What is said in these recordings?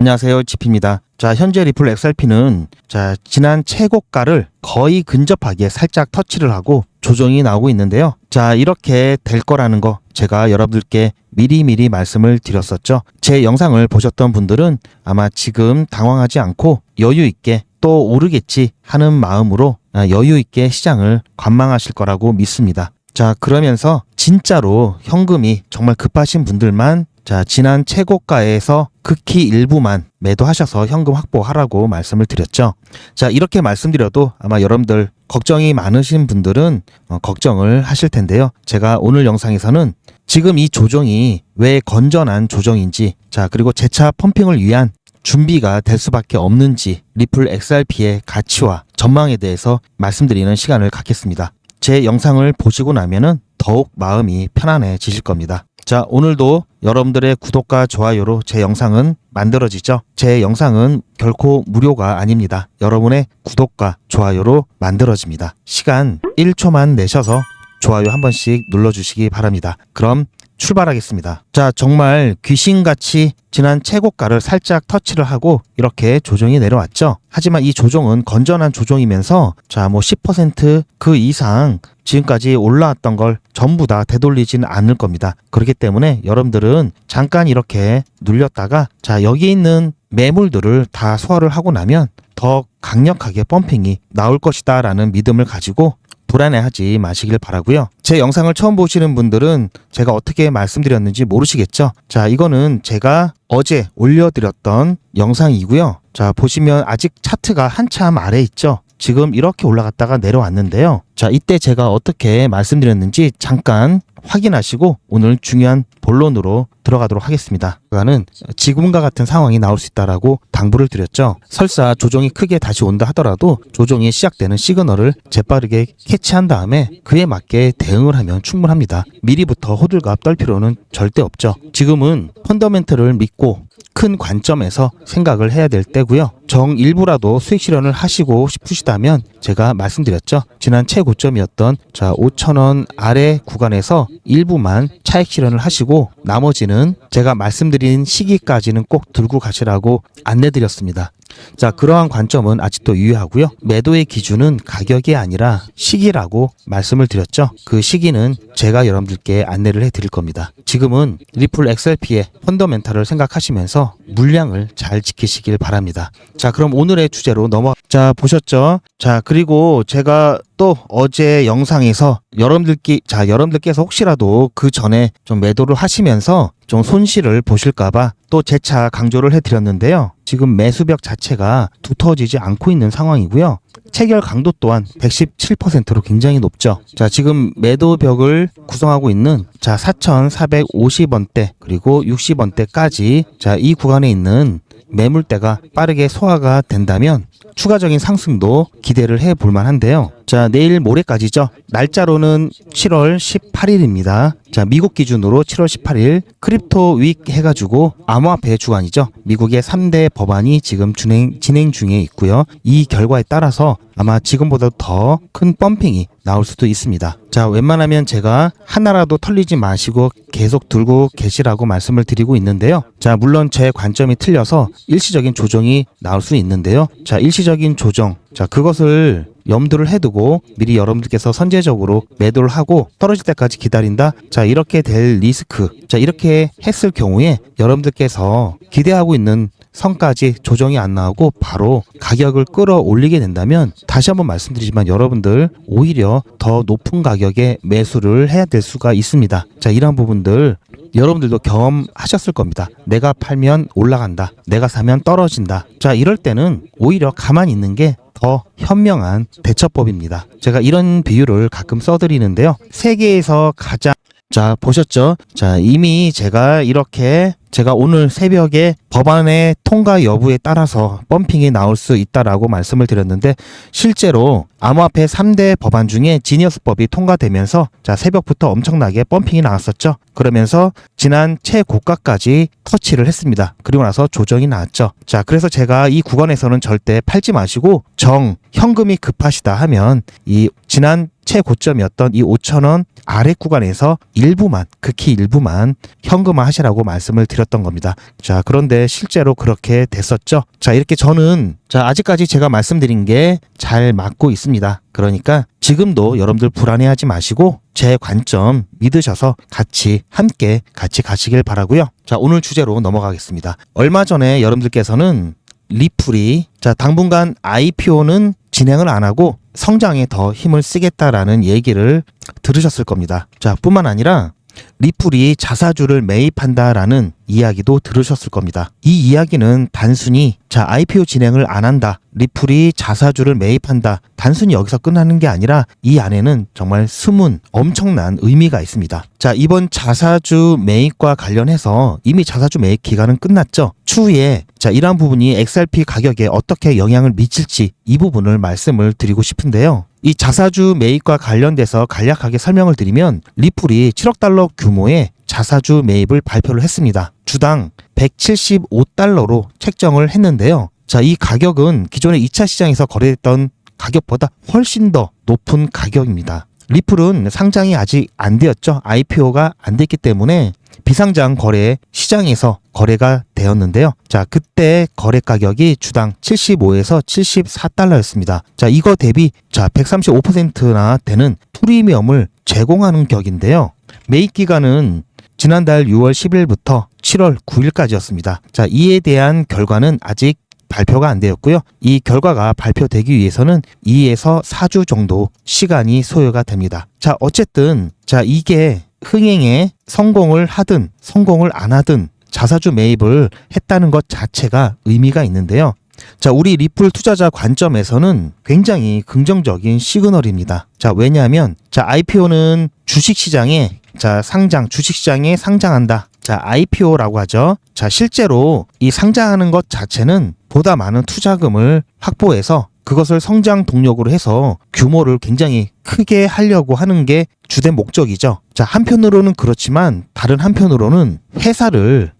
안녕하세요. 지피입니다. 자, 현재 리플 XRP는 자, 지난 최고가를 거의 근접하게 살짝 터치를 하고 조정이 나오고 있는데요. 자, 이렇게 될 거라는 거 제가 여러분들께 미리미리 말씀을 드렸었죠. 제 영상을 보셨던 분들은 아마 지금 당황하지 않고 여유 있게 또 오르겠지 하는 마음으로 아, 여유 있게 시장을 관망하실 거라고 믿습니다. 자, 그러면서 진짜로 현금이 정말 급하신 분들만 자, 지난 최고가에서 극히 일부만 매도하셔서 현금 확보하라고 말씀을 드렸죠. 자, 이렇게 말씀드려도 아마 여러분들 걱정이 많으신 분들은 어, 걱정을 하실 텐데요. 제가 오늘 영상에서는 지금 이 조정이 왜 건전한 조정인지, 자, 그리고 재차 펌핑을 위한 준비가 될 수밖에 없는지 리플 XRP의 가치와 전망에 대해서 말씀드리는 시간을 갖겠습니다. 제 영상을 보시고 나면은 더욱 마음이 편안해지실 겁니다. 자, 오늘도 여러분들의 구독과 좋아요로 제 영상은 만들어지죠. 제 영상은 결코 무료가 아닙니다. 여러분의 구독과 좋아요로 만들어집니다. 시간 1초만 내셔서 좋아요 한 번씩 눌러주시기 바랍니다. 그럼 출발하겠습니다. 자, 정말 귀신같이 지난 최고가를 살짝 터치를 하고 이렇게 조정이 내려왔죠. 하지만 이 조정은 건전한 조정이면서 자, 뭐 10%그 이상 지금까지 올라왔던 걸 전부 다 되돌리지는 않을 겁니다. 그렇기 때문에 여러분들은 잠깐 이렇게 눌렸다가 자, 여기 있는 매물들을 다 소화를 하고 나면 더 강력하게 펌핑이 나올 것이다 라는 믿음을 가지고 불안해하지 마시길 바라고요. 제 영상을 처음 보시는 분들은 제가 어떻게 말씀드렸는지 모르시겠죠? 자, 이거는 제가 어제 올려드렸던 영상이고요. 자, 보시면 아직 차트가 한참 아래 있죠? 지금 이렇게 올라갔다가 내려왔는데요. 자, 이때 제가 어떻게 말씀드렸는지 잠깐 확인하시고 오늘 중요한 본론으로 들어가도록 하겠습니다. 그가는 지금과 같은 상황이 나올 수 있다라고 당부를 드렸죠. 설사 조정이 크게 다시 온다 하더라도 조정이 시작되는 시그널을 재빠르게 캐치한 다음에 그에 맞게 대응을 하면 충분합니다. 미리부터 호들갑 떨 필요는 절대 없죠. 지금은 펀더멘트를 믿고 큰 관점에서 생각을 해야 될 때고요. 정 일부라도 수익 실현을 하시고 싶으시다면 제가 말씀드렸죠. 지난 최고점이었던 자 5천원 아래 구간에서 일부만 차익 실현을 하시고 나머지는 제가 말씀드린 시기까지는 꼭 들고 가시라고 안내드렸습니다. 자, 그러한 관점은 아직도 유효하고요. 매도의 기준은 가격이 아니라 시기라고 말씀을 드렸죠. 그 시기는 제가 여러분들께 안내를 해 드릴 겁니다. 지금은 리플 XRP의 펀더멘탈을 생각하시면서 물량을 잘 지키시길 바랍니다. 자, 그럼 오늘의 주제로 넘어 자, 보셨죠? 자, 그리고 제가 또 어제 영상에서 여러분들께 자, 여러분들께서 혹시라도 그 전에 좀 매도를 하시면서 좀 손실을 보실까봐 또 재차 강조를 해드렸는데요. 지금 매수벽 자체가 두터워지지 않고 있는 상황이고요. 체결 강도 또한 117%로 굉장히 높죠. 자, 지금 매도벽을 구성하고 있는 자, 4,450원대 그리고 60원대까지 자, 이 구간에 있는 매물대가 빠르게 소화가 된다면 추가적인 상승도 기대를 해 볼 만한데요. 자, 내일 모레까지죠. 날짜로는 7월 18일입니다. 자, 미국 기준으로 7월 18일 크립토 윅 해가지고 암호화폐 주간이죠. 미국의 3대 법안이 지금 진행, 진행 중에 있고요. 이 결과에 따라서 아마 지금보다 더 큰 펌핑이 나올 수도 있습니다. 자, 웬만하면 제가 하나라도 털리지 마시고 계속 들고 계시라고 말씀을 드리고 있는데요. 자, 물론 제 관점이 틀려서 일시적인 조정이 나올 수 있는데요. 자, 일시적인 조정. 자, 그것을 염두를 해두고 미리 여러분들께서 선제적으로 매도를 하고 떨어질 때까지 기다린다. 자, 이렇게 될 리스크. 자, 이렇게 했을 경우에 여러분들께서 기대하고 있는 선까지 조정이 안 나오고 바로 가격을 끌어올리게 된다면 다시 한번 말씀드리지만 여러분들 오히려 더 높은 가격에 매수를 해야 될 수가 있습니다. 자, 이러한 부분들 여러분들도 경험하셨을 겁니다. 내가 팔면 올라간다. 내가 사면 떨어진다. 자, 이럴 때는 오히려 가만히 있는 게 더 현명한 대처법입니다. 제가 이런 비유를 가끔 써드리는데요. 세계에서 가장 자, 보셨죠? 자, 이미 제가 이렇게 제가 오늘 새벽에 법안의 통과 여부에 따라서 펌핑이 나올 수 있다라고 말씀을 드렸는데 실제로 암호화폐 3대 법안 중에 지니어스법이 통과되면서 자, 새벽부터 엄청나게 펌핑이 나왔었죠. 그러면서 지난 최고가까지 터치를 했습니다. 그리고 나서 조정이 나왔죠. 자, 그래서 제가 이 구간에서는 절대 팔지 마시고 정 현금이 급하시다 하면 이 지난 최고점이었던 이 5천원 아래 구간에서 일부만 극히 일부만 현금화 하시라고 말씀을 드렸던 겁니다. 자 그런데 실제로 그렇게 됐었죠. 자 이렇게 저는 자 아직까지 제가 말씀드린 게 잘 맞고 있습니다. 그러니까 지금도 여러분들 불안해하지 마시고 제 관점 믿으셔서 같이 함께 같이 가시길 바라고요. 자 오늘 주제로 넘어가겠습니다. 얼마 전에 여러분들께서는 리플이 자 당분간 IPO는 진행을 안 하고 성장에 더 힘을 쓰겠다라는 얘기를 들으셨을 겁니다. 자 뿐만 아니라 리플이 자사주를 매입한다라는 이야기도 들으셨을 겁니다. 이 이야기는 단순히 자 IPO 진행을 안 한다. 리플이 자사주를 매입한다. 단순히 여기서 끝나는 게 아니라 이 안에는 정말 숨은 엄청난 의미가 있습니다. 자 이번 자사주 매입과 관련해서 이미 자사주 매입 기간은 끝났죠. 추후에 자 이러한 부분이 XRP 가격에 어떻게 영향을 미칠지 이 부분을 말씀을 드리고 싶은데요. 이 자사주 매입과 관련돼서 간략하게 설명을 드리면 리플이 7억 달러 규모의 자사주 매입을 발표를 했습니다. 주당 175달러로 책정을 했는데요. 자, 이 가격은 기존의 2차 시장에서 거래됐던 가격보다 훨씬 더 높은 가격입니다. 리플은 상장이 아직 안 되었죠. IPO가 안 됐기 때문에 비상장 거래 시장에서 거래가 되었는데요. 자, 그때 거래 가격이 주당 75에서 74달러였습니다. 자, 이거 대비 자, 135%나 되는 프리미엄을 제공하는 격인데요. 매입 기간은 지난달 6월 10일부터 7월 9일까지였습니다. 자, 이에 대한 결과는 아직 발표가 안 되었고요. 이 결과가 발표되기 위해서는 2에서 4주 정도 시간이 소요가 됩니다. 자, 어쨌든 자, 이게 흥행에 성공을 하든 성공을 안 하든 자사주 매입을 했다는 것 자체가 의미가 있는데요. 자, 우리 리플 투자자 관점에서는 굉장히 긍정적인 시그널입니다. 자, 왜냐하면 자, IPO는 주식 시장에 자, 상장 주식 시장에 상장한다. 자, IPO라고 하죠. 자, 실제로 이 상장하는 것 자체는 보다 많은 투자금을 확보해서 그것을 성장 동력으로 해서 규모를 굉장히 크게 하려고 하는 게 주된 목적이죠. 자, 한편으로는 그렇지만 다른 한편으로는 회사를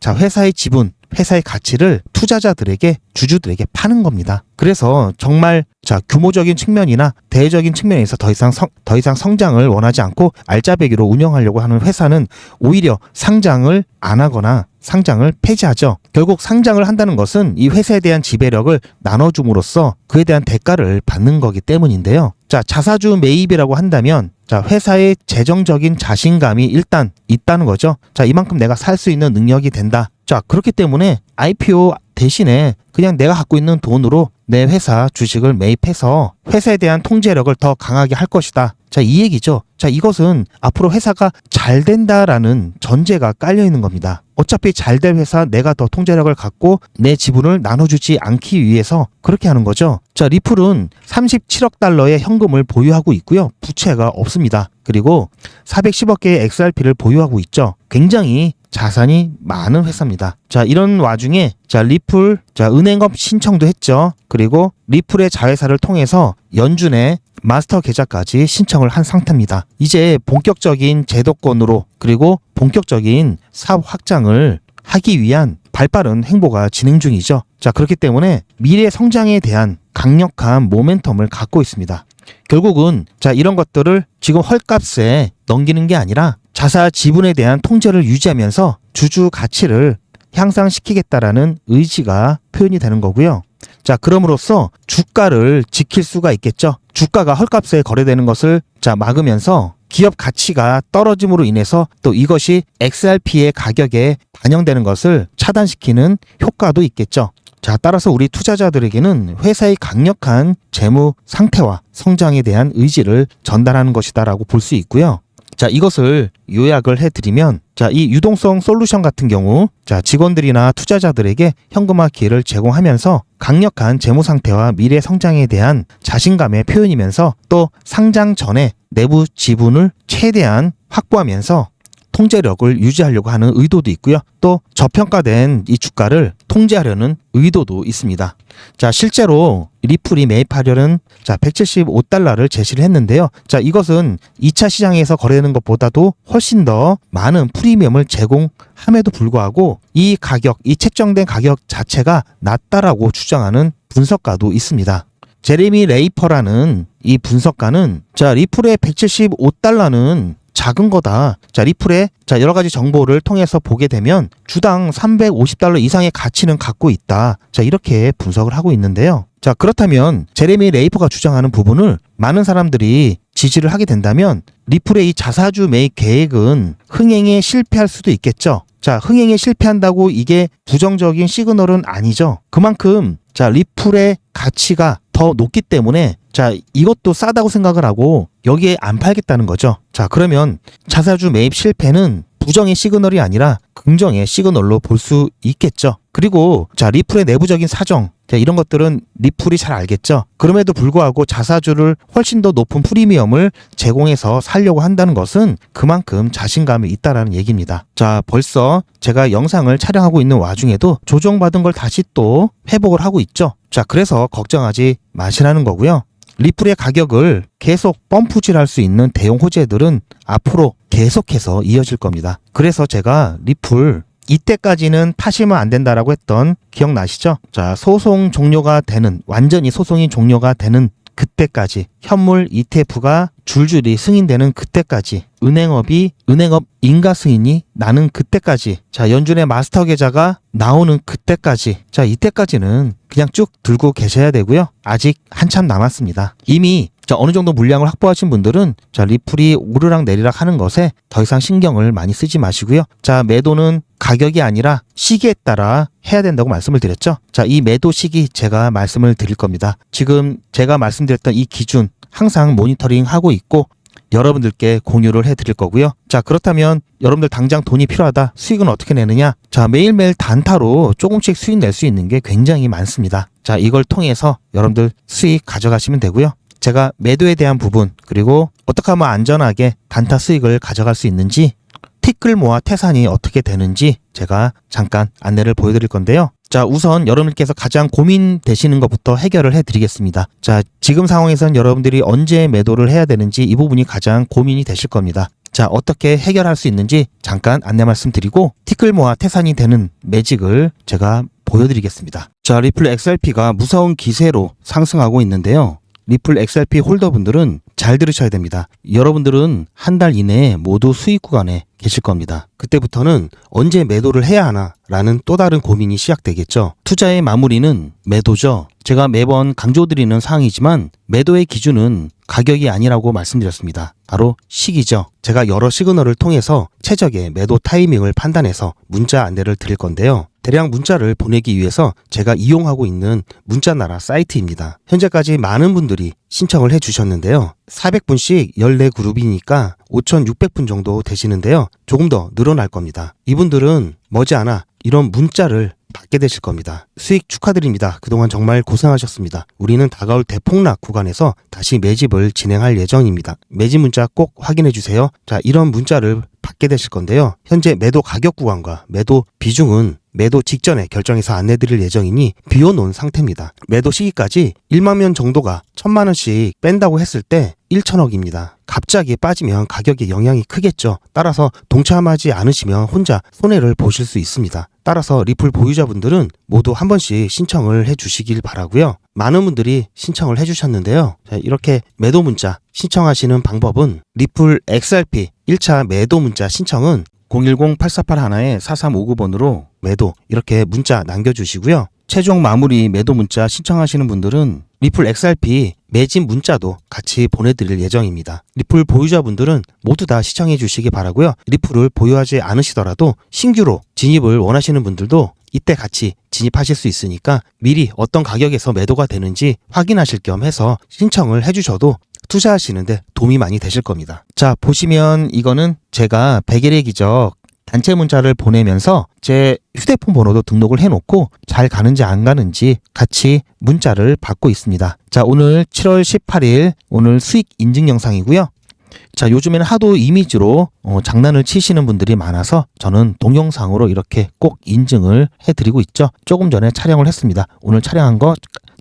자, 회사의 지분, 회사의 가치를 투자자들에게 주주들에게 파는 겁니다. 그래서 정말 자 규모적인 측면이나 대외적인 측면에서 더 이상 성, 더 이상 성장을 원하지 않고 알짜배기로 운영하려고 하는 회사는 오히려 상장을 안 하거나 상장을 폐지하죠. 결국 상장을 한다는 것은 이 회사에 대한 지배력을 나눠줌으로써 그에 대한 대가를 받는 거기 때문인데요. 자, 자사주 매입이라고 한다면 자, 회사의 재정적인 자신감이 일단 있다는 거죠. 자, 이만큼 내가 살 수 있는 능력이 된다. 자, 그렇기 때문에 IPO 대신에 그냥 내가 갖고 있는 돈으로 내 회사 주식을 매입해서 회사에 대한 통제력을 더 강하게 할 것이다. 자, 이 얘기죠. 자, 이것은 앞으로 회사가 잘 된다라는 전제가 깔려 있는 겁니다. 어차피 잘 될 회사 내가 더 통제력을 갖고 내 지분을 나눠주지 않기 위해서 그렇게 하는 거죠. 자, 리플은 37억 달러의 현금을 보유하고 있고요. 부채가 없습니다. 그리고 410억 개의 XRP를 보유하고 있죠. 굉장히 자산이 많은 회사입니다. 자, 이런 와중에 자, 리플 자, 은행업 신청도 했죠. 그리고 리플의 자회사를 통해서 연준의 마스터 계좌까지 신청을 한 상태입니다. 이제 본격적인 제도권으로 그리고 본격적인 사업 확장을 하기 위한 발빠른 행보가 진행 중이죠. 자, 그렇기 때문에 미래 성장에 대한 강력한 모멘텀을 갖고 있습니다. 결국은 자, 이런 것들을 지금 헐값에 넘기는 게 아니라 자사 지분에 대한 통제를 유지하면서 주주 가치를 향상시키겠다라는 의지가 표현이 되는 거고요. 자, 그럼으로써 주가를 지킬 수가 있겠죠. 주가가 헐값에 거래되는 것을 자, 막으면서 기업 가치가 떨어짐으로 인해서 또 이것이 XRP의 가격에 반영되는 것을 차단시키는 효과도 있겠죠. 자, 따라서 우리 투자자들에게는 회사의 강력한 재무 상태와 성장에 대한 의지를 전달하는 것이다라고 볼 수 있고요. 자, 이것을 요약을 해드리면, 자, 이 유동성 솔루션 같은 경우, 자, 직원들이나 투자자들에게 현금화 기회를 제공하면서 강력한 재무 상태와 미래 성장에 대한 자신감의 표현이면서 또 상장 전에 내부 지분을 최대한 확보하면서 통제력을 유지하려고 하는 의도도 있고요. 또 저평가된 이 주가를 통제하려는 의도도 있습니다. 자, 실제로 리플이 매입하려는 자, 175달러를 제시를 했는데요. 자, 이것은 2차 시장에서 거래되는 것보다도 훨씬 더 많은 프리미엄을 제공함에도 불구하고 이 가격, 이 책정된 가격 자체가 낮다라고 주장하는 분석가도 있습니다. 제레미 레이퍼라는 이 분석가는 자 리플의 175달러는 작은 거다. 자 리플의 자 여러 가지 정보를 통해서 보게 되면 주당 350달러 이상의 가치는 갖고 있다. 자 이렇게 분석을 하고 있는데요. 자 그렇다면 제레미 레이퍼가 주장하는 부분을 많은 사람들이 지지를 하게 된다면 리플의 이 자사주 매입 계획은 흥행에 실패할 수도 있겠죠. 자, 흥행에 실패한다고 이게 부정적인 시그널은 아니죠. 그만큼 자, 리플의 가치가 더 높기 때문에 자, 이것도 싸다고 생각을 하고 여기에 안 팔겠다는 거죠. 자, 그러면 자사주 매입 실패는 부정의 시그널이 아니라 긍정의 시그널로 볼 수 있겠죠. 그리고 자, 리플의 내부적인 사정 자, 이런 것들은 리플이 잘 알겠죠. 그럼에도 불구하고 자사주를 훨씬 더 높은 프리미엄을 제공해서 살려고 한다는 것은 그만큼 자신감이 있다라는 얘기입니다. 자, 벌써 제가 영상을 촬영하고 있는 와중에도 조정받은 걸 다시 또 회복을 하고 있죠. 자, 그래서 걱정하지 마시라는 거고요. 리플의 가격을 계속 펌프질 할 수 있는 대형 호재들은 앞으로 계속해서 이어질 겁니다. 그래서 제가 리플 이때까지는 파시면 안 된다라고 했던 기억나시죠? 자, 소송 종료가 되는 완전히 소송이 종료가 되는 그때까지 현물 ETF가 줄줄이 승인되는 그때까지 은행업이 은행업 인가 승인이 나는 그때까지 자 연준의 마스터 계좌가 나오는 그때까지 자 이때까지는 그냥 쭉 들고 계셔야 되고요 아직 한참 남았습니다 이미 자 어느 정도 물량을 확보하신 분들은 자 리플이 오르락 내리락 하는 것에 더 이상 신경을 많이 쓰지 마시고요 자 매도는 가격이 아니라 시기에 따라 해야 된다고 말씀을 드렸죠 자 이 매도 시기 제가 말씀을 드릴 겁니다 지금 제가 말씀드렸던 이 기준 항상 모니터링 하고 있고 여러분들께 공유를 해 드릴 거고요. 자, 그렇다면 여러분들 당장 돈이 필요하다. 수익은 어떻게 내느냐? 자, 매일매일 단타로 조금씩 수익 낼 수 있는 게 굉장히 많습니다. 자, 이걸 통해서 여러분들 수익 가져가시면 되고요. 제가 매도에 대한 부분, 그리고 어떻게 하면 안전하게 단타 수익을 가져갈 수 있는지, 티끌 모아 태산이 어떻게 되는지 제가 잠깐 안내를 보여드릴 건데요. 자, 우선 여러분들께서 가장 고민되시는 것부터 해결을 해드리겠습니다. 자, 지금 상황에선 여러분들이 언제 매도를 해야 되는지 이 부분이 가장 고민이 되실 겁니다. 자, 어떻게 해결할 수 있는지 잠깐 안내 말씀드리고 티끌 모아 태산이 되는 매직을 제가 보여드리겠습니다. 자, 리플 XRP가 무서운 기세로 상승하고 있는데요. 리플 XRP 홀더분들은 잘 들으셔야 됩니다. 여러분들은 한 달 이내에 모두 수익 구간에 계실 겁니다. 그때부터는 언제 매도를 해야 하나 라는 또 다른 고민이 시작되겠죠. 투자의 마무리는 매도죠. 제가 매번 강조드리는 사항이지만 매도의 기준은 가격이 아니라고 말씀드렸습니다. 바로 시기죠. 제가 여러 시그널을 통해서 최적의 매도 타이밍을 판단해서 문자 안내를 드릴 건데요. 대량 문자를 보내기 위해서 제가 이용하고 있는 문자나라 사이트입니다. 현재까지 많은 분들이 신청을 해 주셨는데요. 400분씩 14그룹이니까 5,600분 정도 되시는데요. 조금 더 늘어날 겁니다. 이분들은 머지않아 이런 문자를 받게 되실 겁니다. 수익 축하드립니다. 그동안 정말 고생하셨습니다. 우리는 다가올 대폭락 구간에서 다시 매집을 진행할 예정입니다. 매집 문자 꼭 확인해 주세요. 자, 이런 문자를 받게 되실 건데요. 현재 매도 가격 구간과 매도 비중은 매도 직전에 결정해서 안내드릴 예정이니 비워놓은 상태입니다. 매도 시기까지 1만 명 정도가 1천만 원씩 뺀다고 했을 때 1천억입니다. 갑자기 빠지면 가격에 영향이 크겠죠. 따라서 동참하지 않으시면 혼자 손해를 보실 수 있습니다. 따라서 리플 보유자분들은 모두 한 번씩 신청을 해 주시길 바라고요. 많은 분들이 신청을 해 주셨는데요. 자, 이렇게 매도 문자 신청하시는 방법은 리플 XRP 1차 매도 문자 신청은 010-8481-4359번으로 매도 이렇게 문자 남겨주시고요. 최종 마무리 매도 문자 신청하시는 분들은 리플 XRP 매진 문자도 같이 보내드릴 예정입니다. 리플 보유자분들은 모두 다 시청해 주시기 바라고요. 리플을 보유하지 않으시더라도 신규로 진입을 원하시는 분들도 이때 같이 진입하실 수 있으니까 미리 어떤 가격에서 매도가 되는지 확인하실 겸 해서 신청을 해주셔도 투자하시는데 도움이 많이 되실 겁니다. 자, 보시면 이거는 제가 백일의 기적 단체 문자를 보내면서 제 휴대폰 번호도 등록을 해놓고 잘 가는지 안 가는지 같이 문자를 받고 있습니다. 자, 오늘 7월 18일 오늘 수익 인증 영상이고요. 자, 요즘에는 하도 이미지로 어, 장난을 치시는 분들이 많아서 저는 동영상으로 이렇게 꼭 인증을 해드리고 있죠. 조금 전에 촬영을 했습니다. 오늘 촬영한 거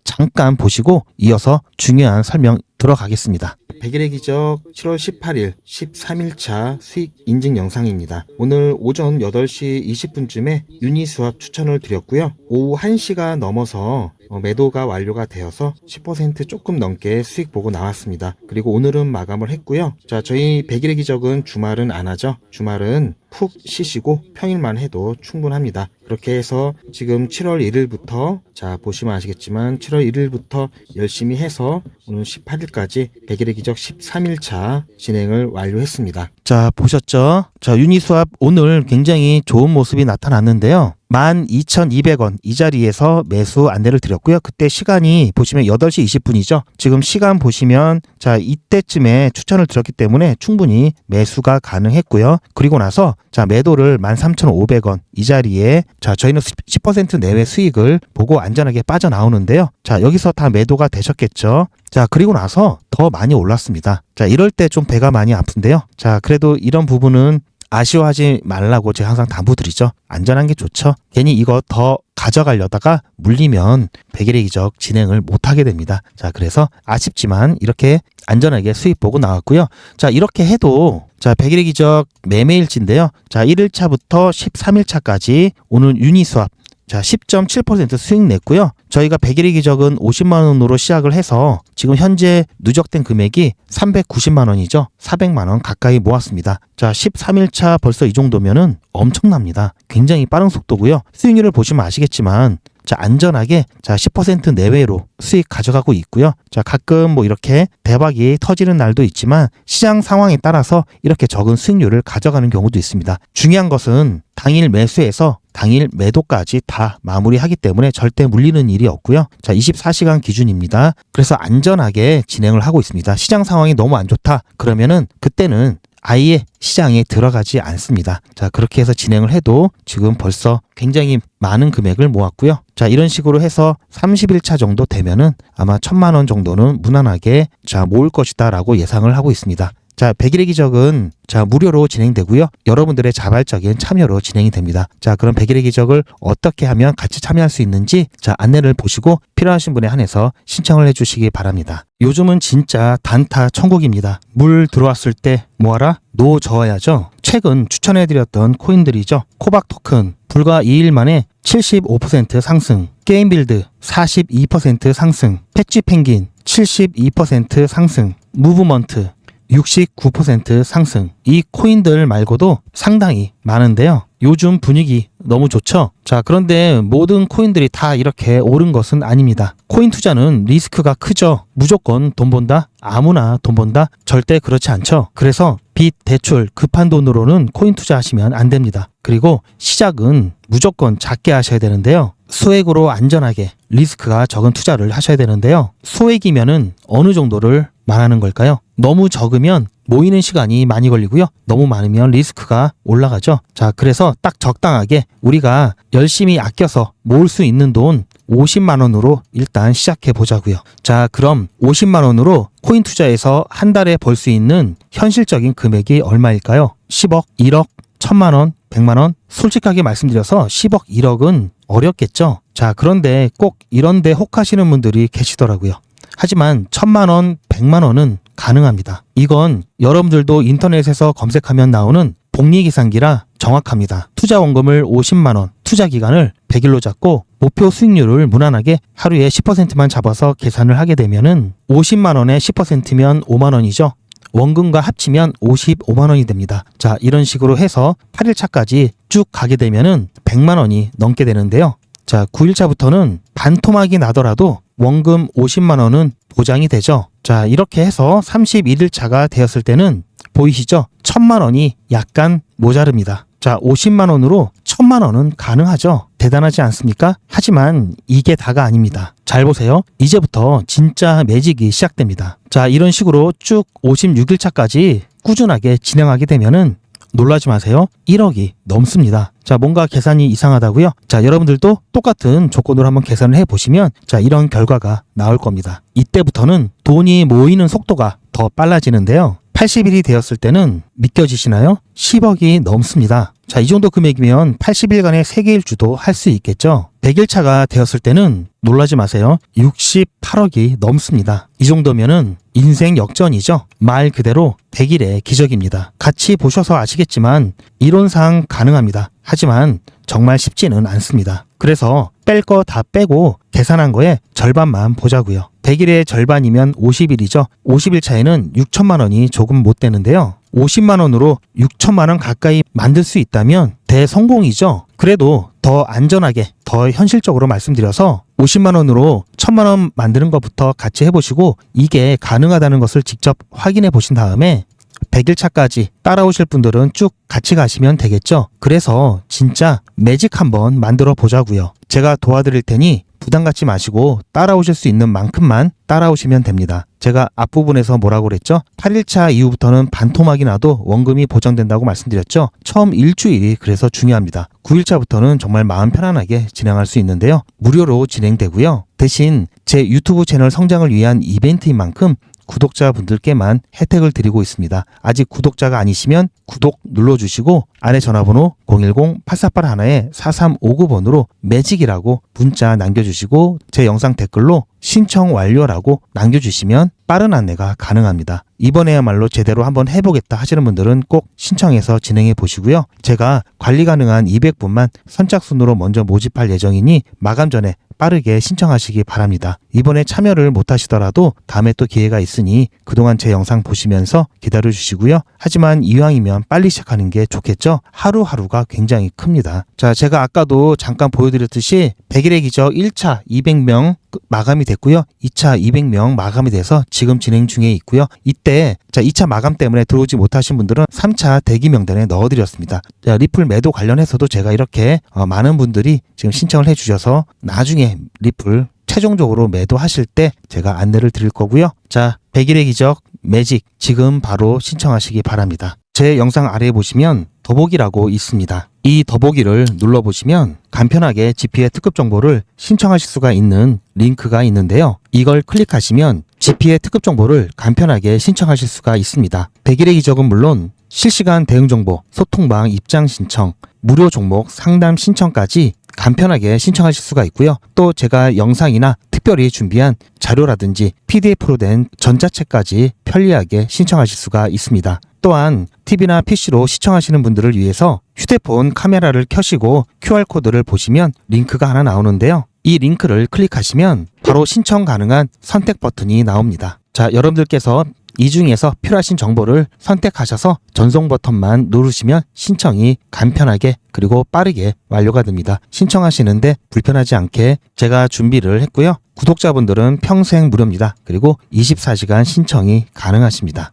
잠깐 보시고 이어서 중요한 설명 들어가겠습니다. 백일의 기적 7월 18일 13일차 수익 인증 영상입니다. 오늘 오전 8시 20분쯤에 유니스왑 추천을 드렸고요. 오후 1시가 넘어서 어, 매도가 완료가 되어서 10% 조금 넘게 수익 보고 나왔습니다. 그리고 오늘은 마감을 했고요. 자, 저희 백일의 기적은 주말은 안 하죠. 주말은 푹 쉬시고 평일만 해도 충분합니다. 그렇게 해서 지금 7월 1일부터 자 보시면 아시겠지만 7월 1일부터 열심히 해서 오늘 18일 까지 백일의 기적 13일차 진행을 완료했습니다. 자 보셨죠? 자 유니스왑 오늘 굉장히 좋은 모습이 나타났는데요. 12,200원 이 자리에서 매수 안내를 드렸고요. 그때 시간이 보시면 8시 20분이죠. 지금 시간 보시면 자 이때쯤에 추천을 드렸기 때문에 충분히 매수가 가능했고요. 그리고 나서 자 매도를 13,500원 이 자리에 자 저희는 10% 내외 수익을 보고 안전하게 빠져나오는데요. 자 여기서 다 매도가 되셨겠죠. 자 그리고 나서 더 많이 올랐습니다. 자 이럴 때 좀 배가 많이 아픈데요. 자 그래도 이런 부분은 아쉬워하지 말라고 제가 항상 당부드리죠. 안전한 게 좋죠. 괜히 이거 더 가져가려다가 물리면 백일의 기적 진행을 못하게 됩니다. 자, 그래서 아쉽지만 이렇게 안전하게 수익 보고 나왔고요. 자, 이렇게 해도 자, 백일의 기적 매매일치인데요. 자, 1일차부터 13일차까지 오늘 유니스왑 자, 10.7% 수익 냈고요. 저희가 100일의 기적은 50만 원으로 시작을 해서 지금 현재 누적된 금액이 390만 원이죠. 400만 원 가까이 모았습니다. 자, 13일차 벌써 이 정도면은 엄청납니다. 굉장히 빠른 속도고요. 수익률을 보시면 아시겠지만 자, 안전하게 자, 10% 내외로 수익 가져가고 있고요. 자, 가끔 뭐 이렇게 대박이 터지는 날도 있지만 시장 상황에 따라서 이렇게 적은 수익률을 가져가는 경우도 있습니다. 중요한 것은 당일 매수해서 당일 매도까지 다 마무리하기 때문에 절대 물리는 일이 없고요. 자, 24시간 기준입니다. 그래서 안전하게 진행을 하고 있습니다. 시장 상황이 너무 안 좋다. 그러면은 그때는 아예 시장에 들어가지 않습니다. 자, 그렇게 해서 진행을 해도 지금 벌써 굉장히 많은 금액을 모았고요. 자, 이런 식으로 해서 30일차 정도 되면은 아마 천만 원 정도는 무난하게 자, 모을 것이다라고 예상을 하고 있습니다. 자, 백일의 기적은 자, 무료로 진행되고요. 여러분들의 자발적인 참여로 진행이 됩니다. 자, 그럼 백일의 기적을 어떻게 하면 같이 참여할 수 있는지 자, 안내를 보시고 필요하신 분에 한해서 신청을 해 주시기 바랍니다. 요즘은 진짜 단타 천국입니다. 물 들어왔을 때 뭐하라? 노 저어야죠. 최근 추천해 드렸던 코인들이죠. 코박 토큰 불과 2일 만에 75% 상승, 게임 빌드 42% 상승, 패치 펭귄 72% 상승, 무브먼트 69% 상승. 이 코인들 말고도 상당히 많은데요. 요즘 분위기 너무 좋죠? 자, 그런데 모든 코인들이 다 이렇게 오른 것은 아닙니다. 코인 투자는 리스크가 크죠? 무조건 돈 번다? 아무나 돈 번다? 절대 그렇지 않죠? 그래서 빚, 대출, 급한 돈으로는 코인 투자하시면 안 됩니다. 그리고 시작은 무조건 작게 하셔야 되는데요. 소액으로 안전하게 리스크가 적은 투자를 하셔야 되는데요. 소액이면은 어느 정도를 말하는 걸까요? 너무 적으면 모이는 시간이 많이 걸리고요. 너무 많으면 리스크가 올라가죠. 자, 그래서 딱 적당하게 우리가 열심히 아껴서 모을 수 있는 돈 50만 원으로 일단 시작해 보자고요. 자, 그럼 50만 원으로 코인 투자에서 한 달에 벌 수 있는 현실적인 금액이 얼마일까요? 10억, 1억, 1000만 원, 100만 원? 솔직하게 말씀드려서 10억, 1억은 어렵겠죠. 자, 그런데 꼭 이런 데 혹하시는 분들이 계시더라고요. 하지만 천만 원, 백만 원은 가능합니다. 이건 여러분들도 인터넷에서 검색하면 나오는 복리계산기라 정확합니다. 투자 원금을 50만 원, 투자 기간을 100일로 잡고 목표 수익률을 무난하게 하루에 10%만 잡아서 계산을 하게 되면은 50만 원에 10%면 5만 원이죠. 원금과 합치면 55만 원이 됩니다. 자, 이런 식으로 해서 8일차까지 쭉 가게 되면은 100만 원이 넘게 되는데요. 자, 9일차부터는 반토막이 나더라도 원금 50만 원은 보장이 되죠. 자, 이렇게 해서 31일차가 되었을 때는 보이시죠? 1000만 원이 약간 모자릅니다. 자, 50만 원으로 1000만 원은 가능하죠. 대단하지 않습니까? 하지만 이게 다가 아닙니다. 잘 보세요. 이제부터 진짜 매직이 시작됩니다. 자, 이런 식으로 쭉 56일차까지 꾸준하게 진행하게 되면은 놀라지 마세요. 1억이 넘습니다. 자, 뭔가 계산이 이상하다고요? 자, 여러분들도 똑같은 조건으로 한번 계산을 해 보시면 자, 이런 결과가 나올 겁니다. 이때부터는 돈이 모이는 속도가 더 빨라지는데요. 80일이 되었을 때는 믿겨지시나요? 10억이 넘습니다. 자, 이 정도 금액이면 80일간의 세계 일주도 할 수 있겠죠? 100일 차가 되었을 때는 놀라지 마세요. 68억이 넘습니다. 이 정도면은 인생 역전이죠. 말 그대로 100일의 기적입니다. 같이 보셔서 아시겠지만 이론상 가능합니다. 하지만 정말 쉽지는 않습니다. 그래서 뺄 거 다 빼고 계산한 거에 절반만 보자고요. 100일의 절반이면 50일이죠. 50일 차에는 6천만 원이 조금 못 되는데요. 50만 원으로 6천만 원 가까이 만들 수 있다면 대성공이죠. 그래도 더 안전하게, 더 현실적으로 말씀드려서 50만 원으로 1000만 원 만드는 것부터 같이 해보시고 이게 가능하다는 것을 직접 확인해 보신 다음에 100일 차까지 따라오실 분들은 쭉 같이 가시면 되겠죠. 그래서 진짜 매직 한번 만들어 보자고요. 제가 도와드릴 테니 부담 갖지 마시고 따라오실 수 있는 만큼만 따라오시면 됩니다. 제가 앞부분에서 뭐라고 그랬죠? 8일차 이후부터는 반토막이 나도 원금이 보장된다고 말씀드렸죠? 처음 일주일이 그래서 중요합니다. 9일차부터는 정말 마음 편안하게 진행할 수 있는데요. 무료로 진행되고요. 대신 제 유튜브 채널 성장을 위한 이벤트인 만큼 구독자분들께만 혜택을 드리고 있습니다. 아직 구독자가 아니시면 구독 눌러주시고 안에 전화번호 010-8481에 4359번으로 매직이라고 문자 남겨주시고 제 영상 댓글로 신청 완료라고 남겨주시면 빠른 안내가 가능합니다. 이번에야말로 제대로 한번 해보겠다 하시는 분들은 꼭 신청해서 진행해 보시고요. 제가 관리 가능한 200분만 선착순으로 먼저 모집할 예정이니 마감 전에 빠르게 신청하시기 바랍니다. 이번에 참여를 못 하시더라도 다음에 또 기회가 있으니 그동안 제 영상 보시면서 기다려 주시고요. 하지만 이왕이면 빨리 시작하는 게 좋겠죠? 하루하루가 굉장히 큽니다. 자, 제가 아까도 잠깐 보여드렸듯이 100일의 기적 1차 200명 마감이 됐고요. 2차 200명 마감이 돼서 지금 진행 중에 있고요. 이때 자 2차 마감 때문에 들어오지 못하신 분들은 3차 대기 명단에 넣어드렸습니다. 자, 리플 매도 관련해서도 제가 이렇게 어, 많은 분들이 지금 신청을 해주셔서 나중에 리플 최종적으로 매도하실 때 제가 안내를 드릴 거고요. 자, 100일의 기적 매직 지금 바로 신청하시기 바랍니다. 제 영상 아래에 보시면 더보기라고 있습니다. 이 더보기를 눌러보시면 간편하게 GP의 특급 정보를 신청하실 수가 있는 링크가 있는데요. 이걸 클릭하시면 GP의 특급 정보를 간편하게 신청하실 수가 있습니다. 100일의 기적은 물론 실시간 대응 정보, 소통방 입장 신청, 무료 종목 상담 신청까지 간편하게 신청하실 수가 있고요. 또 제가 영상이나 특별히 준비한 자료라든지 PDF로 된 전자책까지 편리하게 신청하실 수가 있습니다. 또한 TV나 PC로 시청하시는 분들을 위해서 휴대폰 카메라를 켜시고 QR코드를 보시면 링크가 하나 나오는데요. 이 링크를 클릭하시면 바로 신청 가능한 선택 버튼이 나옵니다. 자, 여러분들께서 이 중에서 필요하신 정보를 선택하셔서 전송 버튼만 누르시면 신청이 간편하게 그리고 빠르게 완료가 됩니다. 신청하시는데 불편하지 않게 제가 준비를 했고요. 구독자분들은 평생 무료입니다. 그리고 24시간 신청이 가능하십니다.